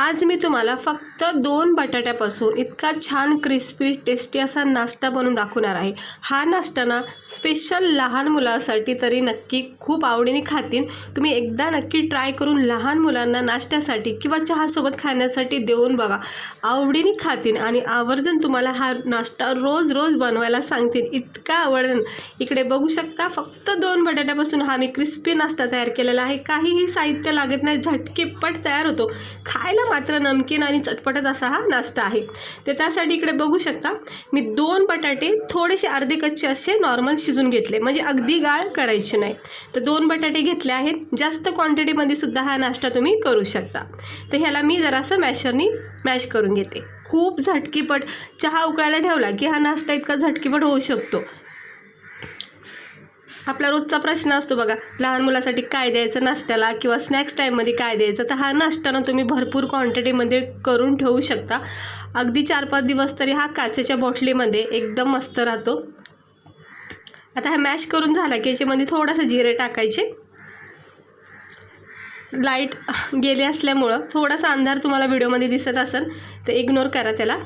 आज मी तुम्हाला फक्त दोन बटाट्यापासून इतका छान क्रिस्पी टेस्टी असा नाश्ता बनवून दाखवणार आहे. हा नाश्ता ना स्पेशल लहान मुलासाठी तरी नक्की खूप आवडीने खातील. तुम्ही एकदा नक्की ट्राय करून लहान मुलांना नाश्त्यासाठी किंवा चहासोबत खाण्यासाठी देऊन बघा. आवडीने खातील आणि आवर्जून तुम्हाला हा नाश्ता रोज रोज बनवायला सांगतील. इतका आवडेल इकडे बघू शकता फक्त दोन बटाट्यापासून हा मी क्रिस्पी नाश्ता तयार केलेला आहे. काहीही साहित्य लागत नाही झटकेपट तयार होतो. खायला मात्र नमकीन आणि चटपटच असा हा नाश्ता आहे. तर त्यासाठी इकडे बघू शकता मी दोन बटाटे थोडेसे अर्धे कच्चे असे नॉर्मल शिजून घेतले. म्हणजे अगदी गाळ करायचे नाही. तर दोन बटाटे घेतले आहेत. जास्त क्वांटिटीमध्ये सुद्धा हा नाश्ता तुम्ही करू शकता. तर ह्याला मी जरासं मॅशरनी मॅश करून घेते. खूप झटकीपट चहा उकळायला ठेवला की हा नाश्ता इतका झटकीपट होऊ शकतो. आपला रोजचा प्रश्न असतो बघा लहान मुलासाठी काय द्यायचं नाश्त्याला किंवा स्नॅक्स टाईममध्ये काय द्यायचं? तर हा नाश्ता ना तुम्ही भरपूर क्वांटिटीमध्ये करून ठेवू शकता. अगदी चार पाच दिवस तरी हा काचेच्या बॉटलीमध्ये एकदम मस्त राहतो. आता हा मॅश करून झाला की याच्यामध्ये थोडासा जिरे टाकायचे. लाइट गेले असल्यामुळं थोडासा अंधार तुम्हाला व्हिडिओमध्ये दिसत असेल तर इग्नोर करा त्याला.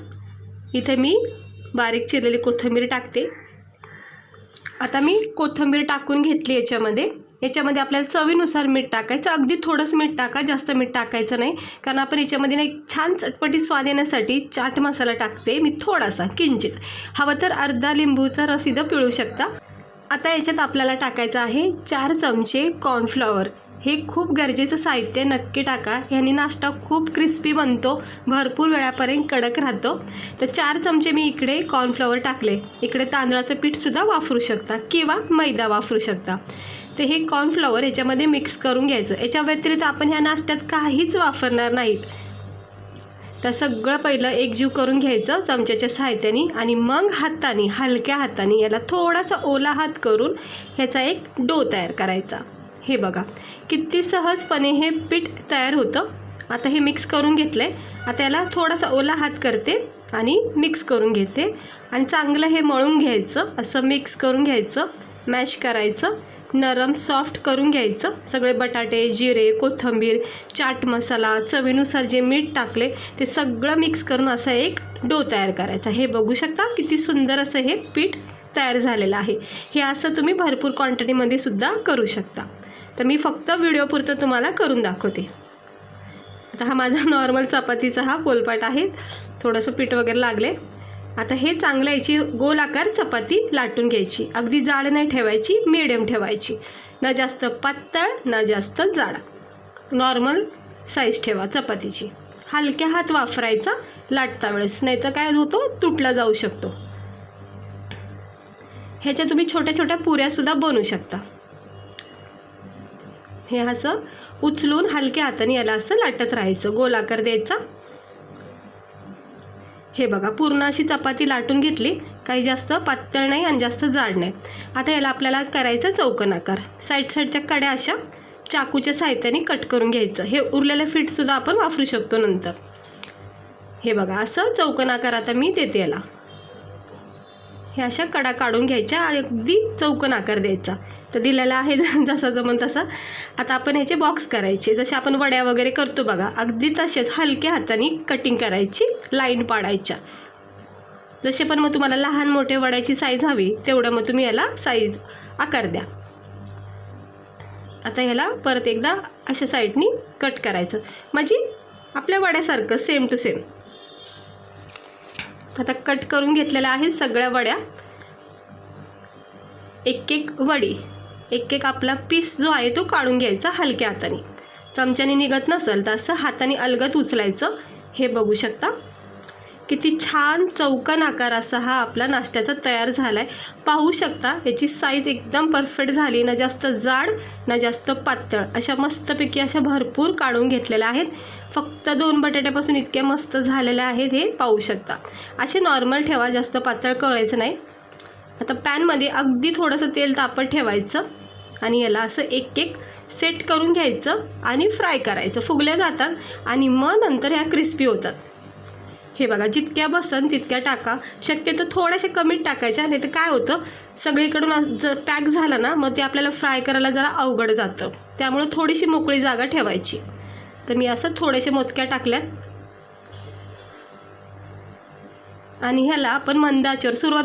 इथे मी बारीक चिरलेली कोथिंबीर टाकते. आता मी कोथिंबीर टाकून घेतली याच्यामध्ये. याच्यामध्ये आपल्याला चवीनुसार मीठ टाकायचं. अगदी थोडंसं मीठ टाका जास्त मीठ टाकायचं नाही. कारण आपण याच्यामध्ये ना एक छान चटपटी स्वाद येण्यासाठी चाट मसाला टाकते. मी थोडासा किंचित. हवं तर अर्धा लिंबूचा रस इथं पिळू शकता. आता याच्यात आपल्याला टाकायचं आहे चार चमचे कॉर्नफ्लॉवर हे खूप गरजेचं साहित्य नक्की टाका. ह्याने नाश्ता खूप क्रिस्पी बनतो. भरपूर वेळापर्यंत कडक राहतो. तर चार चमचे मी इकडे कॉर्नफ्लॉवर टाकले. इकडे तांदळाचं पीठसुद्धा वापरू शकता किंवा मैदा वापरू शकता. तर हे कॉर्नफ्लॉवर याच्यामध्ये मिक्स करून घ्यायचं. याच्या व्यतिरिक्त आपण ह्या नाश्त्यात काहीच वापरणार नाहीत. तर सगळं पहिलं एकजीव करून घ्यायचं चमच्याच्या सहायत्याने आणि मग हाताने हलक्या हाताने याला थोडासा ओला हात करून ह्याचा एक डो तयार करायचा. हे बघा किती सहजपणे हे पीठ तयार होतं. आता हे मिक्स करून घेतलं आहे आता याला थोडासा ओला हात करते आणि मिक्स करून घेते. आणि चांगलं हे मळून घ्यायचं असं मिक्स करून घ्यायचं मॅश करायचं नरम सॉफ्ट करून घ्यायचं. सगळे बटाटे जिरे कोथिंबीर चाट मसाला चवीनुसार जे मीठ टाकले ते सगळं मिक्स करून असा एक डो तयार करायचा. हे बघू शकता किती सुंदर असं हे पीठ तयार झालेलं आहे. हे असं तुम्ही भरपूर क्वांटिटीमध्ये सुद्धा करू शकता. तर मी फक्त व्हिडिओपुरतं तुम्हाला करून दाखवते. आता हा माझा नॉर्मल चपातीचा हा पोलपाट आहे. थोडंसं पीठ वगैरे लागले. आता हे चांगलं याची गोल आकार चपाती लाटून घ्यायची. अगदी जाड नाही ठेवायची मिडियम ठेवायची. ना जास्त पातळ ना जास्त जाड. नॉर्मल साईज ठेवा चपातीची. हलक्या हात वापरायचा लाटता वेळेस. नाही तर काय होतो? तुटला जाऊ शकतो. ह्याच्या तुम्ही छोट्या छोट्या पुऱ्यासुद्धा बनवू शकता. हे असं उचलून हलक्या हाताने याला असं लाटत राहायचं गोल आकार द्यायचा. हे बघा पूर्ण अशी चपाती लाटून घेतली. काही जास्त पातळ नाही आणि जास्त जाड नाही. आता याला आपल्याला करायचं चौकन आकार. साईड साईडच्या कड्या अशा चाकूच्या साहित्याने कट करून घ्यायचं. हे उरलेलं फिटसुद्धा आपण वापरू शकतो नंतर. हे बघा असं चौकन आकार आता मी देते याला. हे अशा कडा काढून घ्यायच्या आणि अगदी चौकन आकार द्यायचा. तर दिलेला आहे जसा जमन तसा. आता आपण ह्याचे बॉक्स करायचे. जसे आपण वड्या वगैरे करतो बघा अगदी तसेच हलक्या हाताने कटिंग करायची लाईन पाडायच्या. जसे पण मग तुम्हाला लहान मोठे वड्याची साईज हवी तेवढं मग तुम्ही याला साईज आकार द्या. आता ह्याला परत एकदा अशा साईडनी कट करायचं. म्हणजे आपल्या वड्यासारखं सेम टू सेम आता कट करून घेतलेल्या आहेत सगळ्या वड्या. एक एक वडी. एक एक आपला पीस जो आहे तो काढून घ्यायचा हलक्या हाताने. चमच्याने निघत नसेल तर असं हाताने अलगत उचलायचं. हे बघू शकता. किती छान चौकन आकार असा हा आपला नाश्त्याचा तयार झाला आहे पाहू शकता याची साईज एकदम परफेक्ट झाली. ना जास्त जाड ना जास्त पातळ. अशा मस्तपैकी अशा भरपूर काढून घेतलेल्या आहेत. फक्त दोन बटाट्यापासून इतक्या मस्त झालेल्या आहेत हे पाहू शकता. असे नॉर्मल ठेवा जास्त पातळ करायचं नाही. आता पॅनमध्ये अगदी थोडंसं तेल तापत ठेवायचं आणि याला असं एक एक सेट करून घ्यायचं आणि फ्राय करायचं. फुगल्या जातात आणि मग नंतर ह्या क्रिस्पी होतात. हे बघा जितक्या बसन तितक्या टाका. शक्यतो थोड्याशा कमीत टाकायच्या नाही तर काय होतं सगळीकडून जर पॅक झालं ना मग ते आपल्याला फ्राय करायला जरा अवघड जातं. त्यामुळे थोडीशी मोकळी जागा ठेवायची. तर मी असं थोडेसे मोजक्या टाकल्यात. आणि ह्याला आपण मंदाचर सुरुवात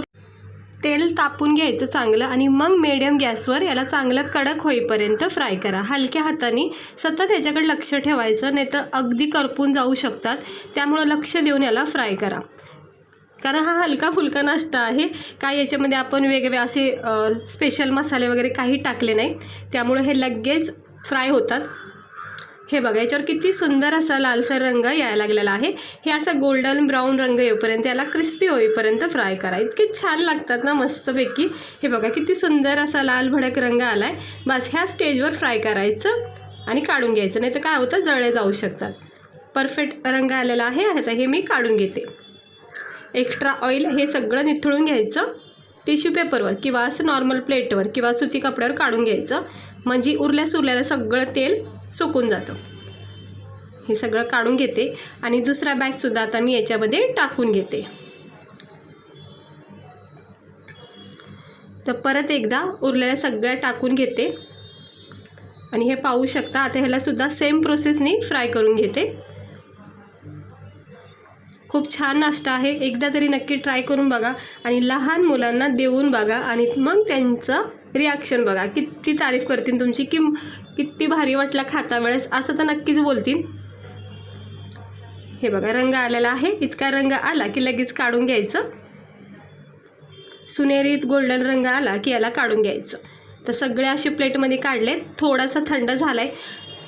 तेल तापून घ्यायचं चांगलं आणि मग मिडियम गॅसवर याला चांगलं कडक होईपर्यंत फ्राय करा. हलक्या हाताने सतत ह्याच्याकडे लक्ष ठेवायचं नाही तर अगदी करपून जाऊ शकतात. त्यामुळं लक्ष देऊन याला फ्राय करा. कारण हा हलका फुलका नाश्ता आहे. काय याच्यामध्ये आपण वेगवेगळे असे स्पेशल मसाले वगैरे काही टाकले नाही. त्यामुळं हे लगेच फ्राय होतात. हे बघा याच्यावर किती सुंदर असा लालसर रंग यायला लागलेला आहे. हे असा गोल्डन ब्राऊन रंग येईपर्यंत याला क्रिस्पी होईपर्यंत फ्राय करा. इतके छान लागतात ना मस्तपैकी. हे बघा किती सुंदर असा लाल भडक रंग आला आहे बस ह्या स्टेजवर फ्राय करायचं आणि काढून घ्यायचं नाही तर काय होतं जळे जाऊ शकतात. परफेक्ट रंग आलेला आहे. आता हे मी काढून घेते. एक्स्ट्रा ऑइल हे सगळं निथळून घ्यायचं. टिश्यू पेपरवर किंवा असं नॉर्मल प्लेटवर किंवा सुती कपड्यावर काढून घ्यायचं. म्हणजे उरल्या सुरल्याला सगळं तेल सुकून जातं. हे सगळं काढून घेते आणि दुसरा बॅचसुद्धा आता मी याच्यामध्ये टाकून घेते. तर परत एकदा उरलेल्या सगळ्या टाकून घेते. आणि हे पाहू शकता आता ह्यालासुद्धा सेम प्रोसेसनी फ्राय करून घेते. खूप छान नाश्ता आहे. एकदा तरी नक्की ट्राय करून बघा आणि लहान मुलांना देऊन बघा आणि मग त्यांचं रिॲक्शन बघा. किती तारीफ करतील तुमची की किती भारी वाटला खाता वेळेस असं तर नक्कीच बोलतील. हे बघा रंग आलेला आहे. इतका रंग आला की लगेच काढून घ्यायचं. सुनेरीत गोल्डन रंग आला की याला काढून घ्यायचं. तर सगळे असे प्लेटमध्ये काढले थोडासा थंड झाला आहे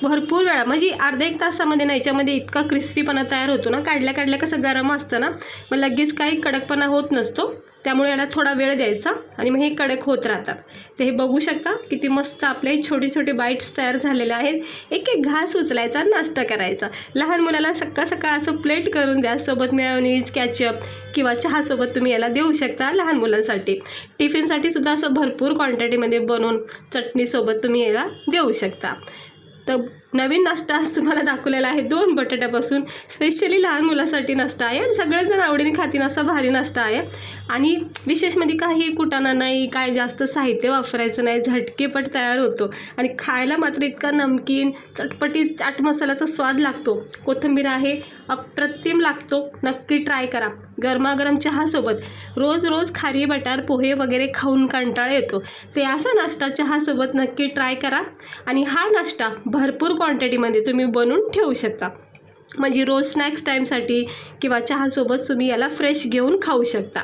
भरपूर वेळा. म्हणजे अर्धा एक तासामध्ये ना याच्यामध्ये इतका क्रिस्पीपणा तयार होतो ना काढल्या काढल्या कसं गरम असतं ना मग लगेच काही कडकपणा होत नसतो. त्यामुळे याला थोडा वेळ द्यायचा आणि मग हे कडक होत राहतात. तर हे बघू शकता किती मस्त आपले छोटे छोटे बाईट्स तयार झालेले आहेत. एक एक घास उचलायचा नाश्ता करायचा. लहान मुलाला सकाळ सकाळ असं प्लेट करून द्या. सोबत मेयोनीज कॅचअप किंवा चहासोबत तुम्ही याला देऊ शकता लहान मुलांसाठी. टिफिनसाठी सुद्धा असं भरपूर क्वांटिटीमध्ये बनवून चटणीसोबत तुम्ही याला देऊ शकता. तर नवीन नाश्ता आज तुम्हाला दाखवलेला आहे. दोन बटाट्यापासून स्पेशली लहान मुलासाठी नाश्ता आहे आणि सगळेजण आवडीने खातील असा भारी नाश्ता आहे. आणि विशेष म्हणजे काही कुटाणा नाही काय जास्त साहित्य वापरायचं नाही झटकेपट तयार होतो. आणि खायला मात्र इतका नमकीन चटपटी चाट मसाल्याचा स्वाद लागतो. कोथिंबीर आहे अप्रतिम लागतो. नक्की ट्राय करा. गरमागरम चहासोबत रोज रोज खारी बटार पोहे वगैरे खाऊन कंटाळा येतो. ते असा नाश्ता चहासोबत नक्की ट्राय करा. आणि हा नाश्ता भरपूर क्वांटिटीमध्ये तुम्ही बनवून ठेवू शकता. म्हणजे रोज स्नॅक्स टाईमसाठी किंवा चहासोबत तुम्ही याला फ्रेश घेऊन खाऊ शकता.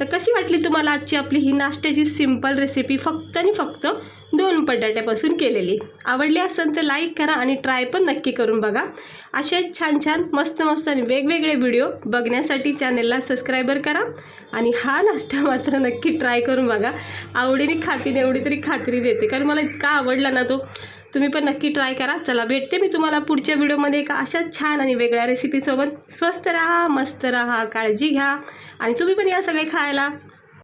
तर कशी वाटली तुम्हाला आजची आपली ही नाश्त्याची सिंपल रेसिपी फक्त आणि फक्त दोन बटाट्यापासून केलेली. आवडली असेल तर लाईक करा आणि ट्राय पण नक्की करून बघा. असे छान छान मस्त मस्त आणि वेगवेगळे व्हिडिओ बघण्यासाठी चॅनलला सबस्क्रायबर करा आणि हा नाश्ता मात्र नक्की ट्राय करून बघा. आवडीने खातील एवढी तरी खात्री देते. कारण मला इतका आवडला ना तो. तुम्ही पण नक्की ट्राय करा. चला भेटते मी तुम्हाला पुढच्या व्हिडिओमध्ये एका अशा छान आणि वेगळ्या रेसिपीसोबत स्वस्त राहा मस्त राहा काळजी घ्या. आणि तुम्ही पण या सगळे खायला.